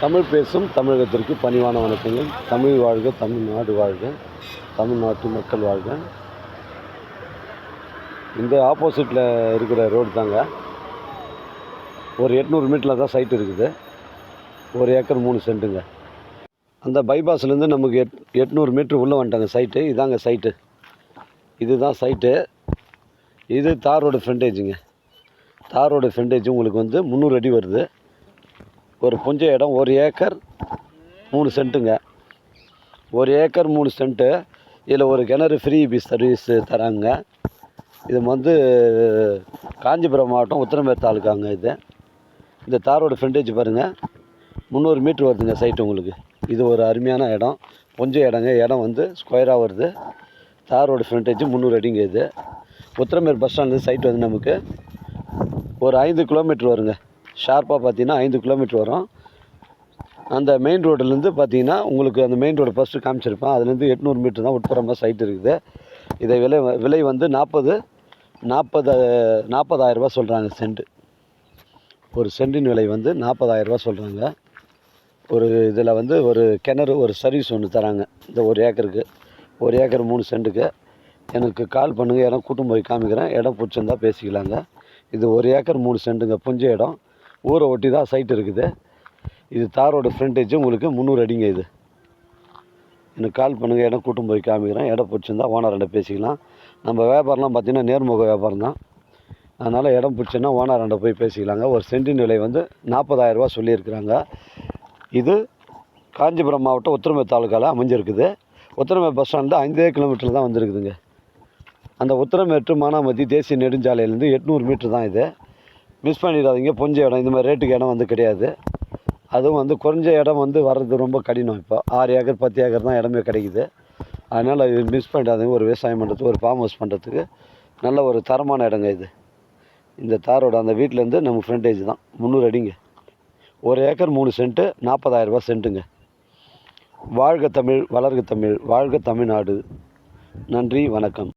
தமிழ் பேசும் தமிழகத்திற்கு பணிவான வணக்கங்கள். தமிழ் வாழ்க தமிழ்நாடு வாழ்க தமிழ்நாட்டு மக்கள் வாழ்க. இந்த ஆப்போசிட்டில் இருக்கிற ரோடு தாங்க. ஒரு எட்நூறு மீட்டரில் தான் சைட் இருக்குது. ஒரு ஏக்கர் மூணு சென்ட்டுங்க. அந்த பைபாஸ்லேருந்து நமக்கு எட் எட்நூறு மீட்ரு உள்ளே வந்துட்டாங்க சைட்டு இதாங்க சைட்டு இதுதான் சைட்டு இது தார் ரோடு ஃப்ரண்டேஜுங்க தார் ரோடு ஃப்ரண்டேஜ் உங்களுக்கு வந்து முந்நூறு அடி வருது. ஒரு புஞ்ச இடம் ஒரு ஏக்கர் மூணு சென்ட்டுங்க. ஒரு ஏக்கர் மூணு சென்ட்டு. இதில் ஒரு கிணறு ஃப்ரீ பீஸ் சர்வீஸ் தராங்க. இது வந்து காஞ்சிபுரம் மாவட்டம் உத்தரமேர் தாலுக்காங்க இது. இந்த தாரோட ஃப்ரண்டேஜ் பாருங்கள் முந்நூறு மீட்ரு வருதுங்க சைட்டு உங்களுக்கு. இது ஒரு அருமையான இடம். கொஞ்சம் இடங்க. இடம் வந்து ஸ்கொயராக வருது. தாரோட ஃப்ரண்டேஜ் முந்நூறு அடிங்க இது. உத்தரமேர் பஸ் ஸ்டாண்ட்லேருந்து சைட் வந்து நமக்கு ஒரு ஐந்து கிலோமீட்ரு வருங்க. ஷார்ப்பாக பார்த்தீங்கன்னா ஐந்து கிலோமீட்ரு வரும். அந்த மெயின் ரோடுலேருந்து பார்த்தீங்கன்னா உங்களுக்கு அந்த மெயின் ரோடு ஃபஸ்ட்டு காமிச்சிருப்பேன். அதுலேருந்து எட்நூறு மீட்டர் தான் உட்புறமாக சைட் இருக்குது. இதை விலை விலை வந்து நாற்பது நாற்பது நாற்பதாயிரரூபா சொல்கிறாங்க சென்ட்டு ஒரு சென்டின் விலை வந்து நாற்பதாயிரரூபா சொல்கிறாங்க ஒரு இதில் வந்து ஒரு கிணறு ஒரு சர்வீஸ் ஒன்று தராங்க. இந்த ஒரு ஏக்கருக்கு. ஒரு ஏக்கர் மூணு சென்ட்டுக்கு எனக்கு கால் பண்ணுங்கள் இடம் கூட்டும் போய் காமிக்கிறேன். இடம் பிடிச்சிருந்தா பேசிக்கலாங்க. இது ஒரு ஏக்கர் மூணு சென்ட்டுங்க புஞ்ச இடம். ஊரை ஒட்டி தான் சைட் இருக்குது. இது தாரோட ஃப்ரண்டேஜ் உங்களுக்கு முந்நூறு அடிங்க இது. எனக்கு கால் பண்ணுங்கள் இடம் கூட்டும் போய் காமிக்கிறேன். இடம் பிடிச்சிருந்தா ஓனர்கிட்ட பேசிக்கலாம். நம்ம வியாபாரம்லாம் பார்த்திங்கன்னா நேர்முக வியாபாரம் தான். அதனால் இடம் பிடிச்சோன்னா ஓனர்கிட்ட போய் பேசிக்கலாங்க. ஒரு சென்டின் விலை வந்து நாற்பதாயிரரூபா சொல்லியிருக்கிறாங்க. இது காஞ்சிபுரம் மாவட்டம் உத்திரமே தாலுக்காவில் அமைஞ்சிருக்குது. உத்திரமே பஸ் ஸ்டாண்டு ஐந்தே கிலோமீட்டர் தான் வந்திருக்குதுங்க. அந்த உத்திரமேட்டு மானாமதி தேசிய நெடுஞ்சாலையிலேருந்து எட்நூறு மீட்ரு தான் இது. மிஸ் பண்ணிடாதீங்க பொஞ்ச இடம். இந்த மாதிரி ரேட்டுக்கு இடம் வந்து கிடையாது. அதுவும் வந்து குறைஞ்ச இடம் வந்து வர்றது ரொம்ப கடினம் இப்போ. ஆறு ஏக்கர் பத்து ஏக்கர் தான் இடமே கிடைக்குது. அதனால் இது மிஸ் பண்ணிடாதீங்க. ஒரு விவசாயம் பண்ணுறதுக்கு ஒரு ஃபார்ம் ஹவுஸ் பண்ணுறதுக்கு நல்ல ஒரு தரமான இடங்க இது. இந்த தாரோட அந்த வீட்டிலேருந்து நம்ம ஃப்ரண்டேஜ் தான். முந்நூறு அடிங்க. ஒரு ஏக்கர் மூணு சென்ட்டு நாற்பதாயிரரூபா சென்ட்டுங்க. வாழ்க தமிழ் வளர்க தமிழ் வாழ்க தமிழ்நாடு. நன்றி வணக்கம்.